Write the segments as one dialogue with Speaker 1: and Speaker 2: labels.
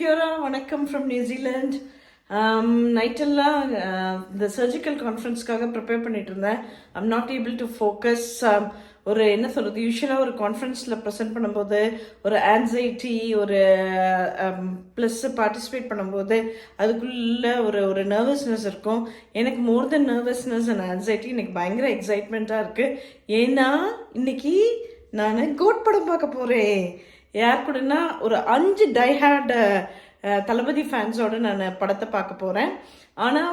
Speaker 1: Cura வணக்கம் from New Zealand நைட்டெல்லாம் இந்த சர்ஜிக்கல் கான்ஃபரன்ஸ்க்காக ப்ரிப்பேர் பண்ணிட்டு இருந்தேன். I'm not able to focus ஒரு என்ன சொல்கிறது யூஸ்வலாக ஒரு கான்ஃபரன்ஸில் ப்ரெசென்ட் பண்ணும்போது ஒரு ஆன்சைட்டி ஒரு um, ப்ளஸ் பார்ட்டிசிபேட் பண்ணும்போது அதுக்குள்ள ஒரு ஒரு நர்வஸ்னஸ் இருக்கும். எனக்கு more than nervousness and anxiety எனக்கு பயங்கர எக்ஸைட்மெண்ட்டாக இருக்குது ஏன்னா இன்றைக்கி நான் கோட் படம் பார்க்க போகிறேன் யார் கூடனா ஒரு அஞ்சு டைஹேட் தளபதி ஃபேன்ஸோட நான் படத்தை பார்க்க போகிறேன் ஆனால்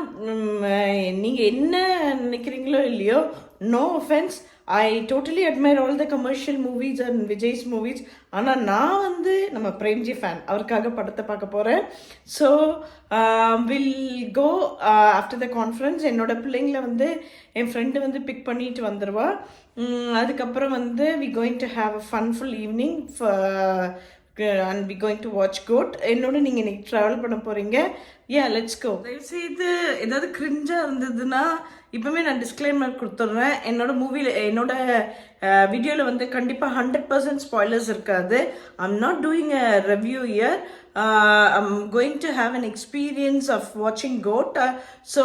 Speaker 1: நீங்கள் என்ன நினைக்கிறீங்களோ இல்லையோ no offence I totally admire all the commercial movies and Vijay's movies ஆனால் நான் வந்து நம்ம பிரேம்ஜி ஃபேன் அவருக்காக படத்தை பார்க்க போகிறேன் so will go after the conference என்னோட பிள்ளைங்கள வந்து என் ஃப்ரெண்டு வந்து பிக் பண்ணிட்டு வந்துடுவா அதுக்கப்புறம் வந்து we going to have a funful evening and we going to watch GOAT என்னோட நீங்கள் இன்னைக்கு ட்ராவல் பண்ண போகிறீங்க ஏ லெட்ஸ் கோ தயவுசெய்து ஏதாவது கிரிஞ்சாக இருந்ததுன்னா இப்போவே நான் டிஸ்க்ளைமர் கொடுத்துட்றேன். என்னோட மூவியில் என்னோட வீடியோவில் வந்து கண்டிப்பாக ஹண்ட்ரட் பர்சன்ட் ஸ்பாய்லர்ஸ் இருக்காது. I'm not doing a review here I'm going to have an experience of வாட்சிங் கோட் ஸோ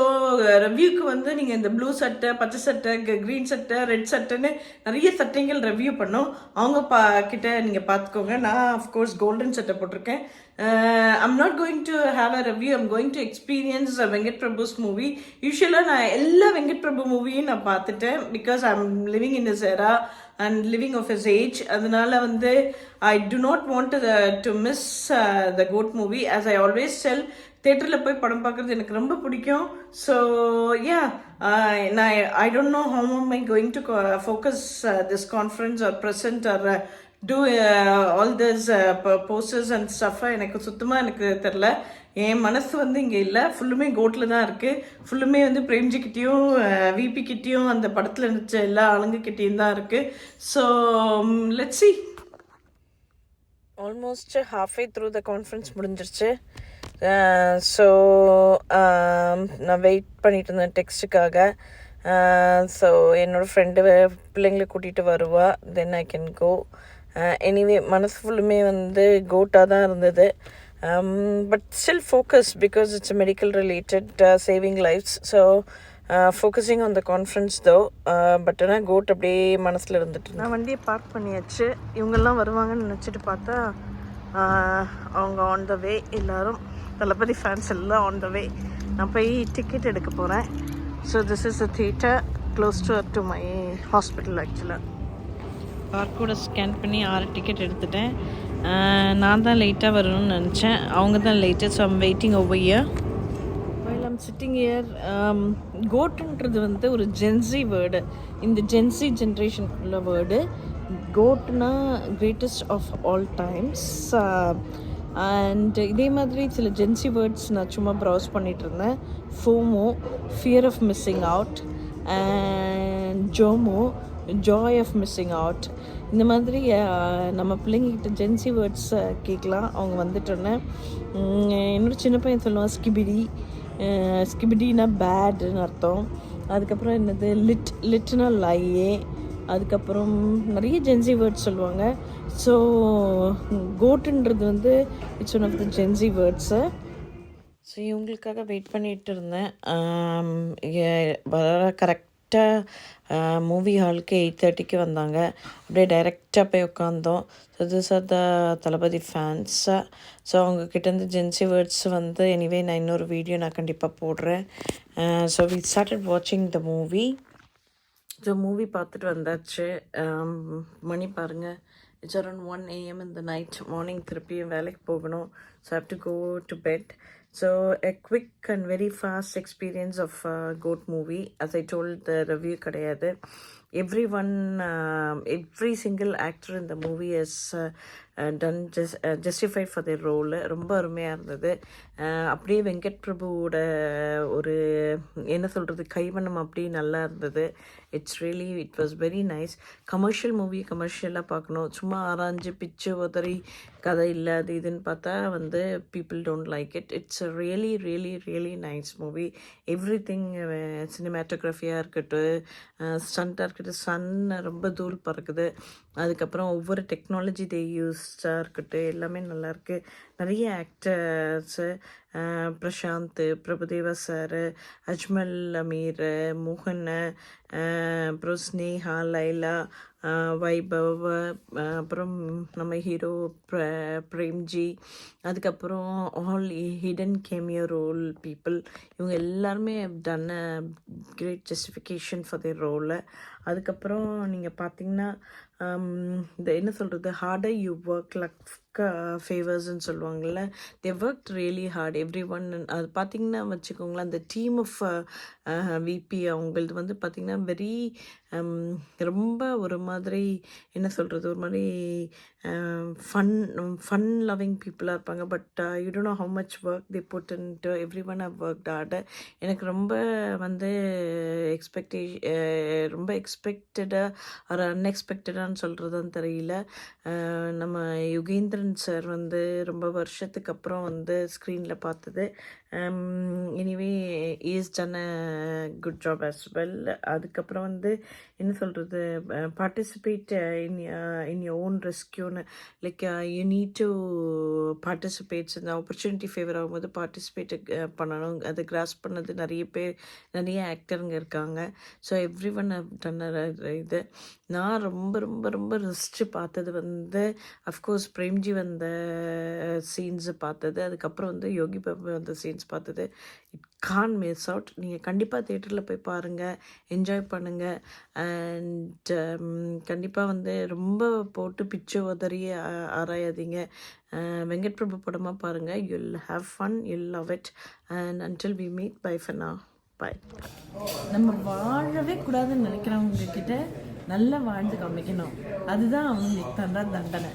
Speaker 1: ரிவ்யூக்கு வந்து நீங்கள் இந்த ப்ளூ சட்டை பச்சை சட்டை க்ரீன் சட்டை ரெட் சட்டைன்னு நிறைய சட்டைகள் ரிவ்யூ பண்ணோம். அவங்க பா கிட்ட நீங்கள் பார்த்துக்கோங்க நான் ஆஃப்கோர்ஸ் கோல்டன் சட்டை போட்டிருக்கேன். I'm not going to have a review I'm going to experience Venkat Prabhu's movie யூஸ்வலாக நான் எல்லா வெங்கட் பிரபு மூவியும் நான் பார்த்துட்டேன் because I am living in his era and living of his age அதனால வந்து I do not want to miss the GOAT movie as I always sell தேட்டரில் போய் படம் பார்க்குறது எனக்கு ரொம்ப பிடிக்கும். ஸோ யா நான் I don't know home am I going to focus this conference or present or do all this posters and stuff எனக்கு சுத்தமாக எனக்கு தெரில. என் மனசு வந்து இங்கே இல்லை. ஃபுல்லுமே கோட்டில் தான் இருக்குது ஃபுல்லுமே வந்து பிரேம்ஜிக்கிட்டேயும் விபி கிட்டேயும் uh, அந்த படத்தில் இருந்துச்ச எல்லா ஆளுங்கக்கிட்டேயும் தான் இருக்குது so let's see almost halfway through the conference முடிஞ்சிருச்சு. Uh, ஸோ um, நான் வெயிட் பண்ணிட்டு இருந்தேன் டெக்ஸ்ட்டுக்காக ஸோ uh, என்னோடய ஃப்ரெண்டு பிள்ளைங்களை கூட்டிகிட்டு வருவா. Then I can go Uh, anyway மனசு ஃபுல்லுமே வந்து கோட்டாக தான் இருந்தது but still focus because it's medical related saving lifes so focusing on the conference though but ஆனால் கோட் அப்படியே மனசில் இருந்துட்டு நான் வண்டியை பார்க் பண்ணியாச்சு. இவங்கெல்லாம் வருவாங்கன்னு நினச்சிட்டு பார்த்தா uh, அவங்க ஆன் த வே எல்லாரும் தளபதி ஃபேன்ஸ் எல்லாம் ஆன் த வே நான் போய் டிக்கெட் எடுக்க போகிறேன் so this is a theatre close to to my hospital ஆக்சுவலாக பார்க்கோட ஸ்கேன் பண்ணி ஆறு டிக்கெட் எடுத்துட்டேன். நான் தான் லேட்டாக வரணும்னு நினச்சேன். அவங்க தான் latest so I'm waiting over here I'm sitting here கோட்டுன்றது வந்து ஒரு ஜென்சி வேர்டு இந்த ஜென்சி ஜென்ரேஷனுக்குள்ள word கோட்னா greatest of all times and இதே மாதிரி சில ஜென்சி வேர்ட்ஸ் நான் சும்மா ப்ரௌஸ் பண்ணிட்டு இருந்தேன். FOMO fear of missing out and JOMO joy of missing out இந்த மாதிரி நம்ம பிள்ளைங்கக்கிட்ட ஜென்சி வேர்ட்ஸை கேட்கலாம். அவங்க வந்துட்டோன்னே என்னோட சின்ன பையன் சொல்லுவான் ஸ்கிபிடி. ஸ்கிபிடினா பேடுன்னு அர்த்தம். அதுக்கப்புறம் என்னது? லிட் லிட்னா லையே அதுக்கப்புறம் நிறைய ஜென்சி வேர்ட்ஸ் சொல்லுவாங்க. ஸோ கோட்டுன்றது வந்து it's one of the Gen Z words so இவங்களுக்காக வெயிட் பண்ணிகிட்டு இருந்தேன். கரெக்ட் டைரெக்டாக மூவி ஹாலுக்கு எயிட் தேர்ட்டிக்கு வந்தாங்க. அப்படியே டைரெக்டாக போய் உட்காந்தோம் so this are the Thalapathy ஃபேன்ஸாக so அவங்கக்கிட்டேருந்து ஜென்சி வேர்ட்ஸ் வந்து எனிவே நான் இன்னொரு வீடியோ நான் கண்டிப்பாக போடுறேன். ஸோ வி ஸ்டார்டட் வாட்சிங் த மூவி ஸோ மூவி பார்த்துட்டு வந்தாச்சு. மணி பாருங்கள் இட்ஸ் அரௌண்ட் ஒன் ஏஎம் இந்த நைட் மார்னிங் திருப்பியும் வேலைக்கு போகணும். So how to go to bed so a quick and very fast experience of GOAT movie as I told the review கிடையாது every one every single actor இந்த movie is done just justified for their role ரொம்ப அருமையாக இருந்தது. அப்படியே வெங்கட் பிரபுவோட ஒரு என்ன சொல்கிறது கைவண்ணம் அப்படி நல்லா இருந்தது. It's really it was very nice commercial movie கமர்ஷியலாக பார்க்கணும். சும்மா ஆராய்ஞ்சு பிச்சு உதறி கதை இல்லை அது இதுன்னு பார்த்தா வந்து people don't like it it's really really really nice movie everything சினிமேட்டோகிராஃபியாக இருக்கட்டும் ஸ்டண்ட்டாக இருக்கட்டும் சன் ரொம்ப தூள் பறக்குது. அதுக்கப்புறம் ஒவ்வொரு டெக்னாலஜி தே யூஸ்டாக இருக்கட்டும் எல்லாமே நல்லாயிருக்கு நிறைய ஆக்டர்ஸு பிரசாந்த் பிரபுதேவா சார் அஜ்மல் அமீர் மோகன் அப்புறம் ஸ்னேஹா லைலா வைபவ் அப்புறம் நம்ம ஹீரோ ப்ர பிரேம்ஜி அதுக்கப்புறம் all hidden cameo role people இவங்க எல்லாருமே done a great justification for the ரோலை அதுக்கப்புறம் நீங்கள் பார்த்தீங்கன்னா இந்த என்ன சொல்கிறது ஹார்டர் யூ ஒர்க் லக் ஃபேவர்ஸ்ன்னு சொல்லுவாங்கள்ல they work really hard everyone அது பார்த்தீங்கன்னா வச்சுக்கோங்களேன் அந்த டீம் ஆஃப் விபி அவங்களது வந்து பார்த்திங்கன்னா வெரி um, ரொம்ப ஒரு மாதிரி என்ன சொல்கிறது ஒரு மாதிரி ஃபன் ஃபன் லவ்விங் பீப்புளாக இருப்பாங்க. But you don't know how much work the put in to everyone how work hard எனக்கு ரொம்ப வந்து எக்ஸ்பெக்டே uh, ரொம்ப எக்ஸ்பெக்டடாக ஒரு அன்எக்ஸ்பெக்டடான்னு சொல்கிறதுன்னு தெரியல. நம்ம யுகேந்திரன் சார் வந்து ரொம்ப வருஷத்துக்கு அப்புறம் வந்து ஸ்க்ரீனில் பார்த்தது. Anyway is done a good job as well அதுக்கப்புறம் வந்து என்ன சொல்கிறது participate in in your own ரெஸ்கியூன்னு like you need to participates இந்த ஆப்பர்ச்சுனிட்டி ஃபேவர் ஆகும்போது பார்ட்டிசிபேட் பண்ணணும். அதை கிராஸ் பண்ணது நிறைய பேர் நிறைய ஆக்டருங்க இருக்காங்க. ஸோ எவ்ரி ஒன் டன் இது. நான் ரொம்ப ரொம்ப ரொம்ப ரசித்து பார்த்தது வந்து அஃப்கோர்ஸ் பிரேம்ஜி வந்த சீன்ஸை பார்த்தது. அதுக்கப்புறம் வந்து யோகி பாபு வந்த சீன்ஸ் பார்த்தது. இட் கான் மிஸ் அவுட் நீங்கள் கண்டிப்பாக தேட்டரில் போய் பாருங்கள் என்ஜாய் பண்ணுங்கள் அண்ட் um, கண்டிப்பாக வந்து ரொம்ப போட்டு பிச்சு உதறி ஆ- ஆராயாதீங்க. வெங்கட் பிரபு படமாக பாருங்கள் you'll have fun you'll love it and until we meet bye fauna bye நம்ம வாழவே கூடாதுன்னு நினைக்கிறவங்க கிட்ட நல்லா வாழ்ந்து காமிக்கணும். அதுதான் அவங்களுக்கு தண்டனை தண்டனை.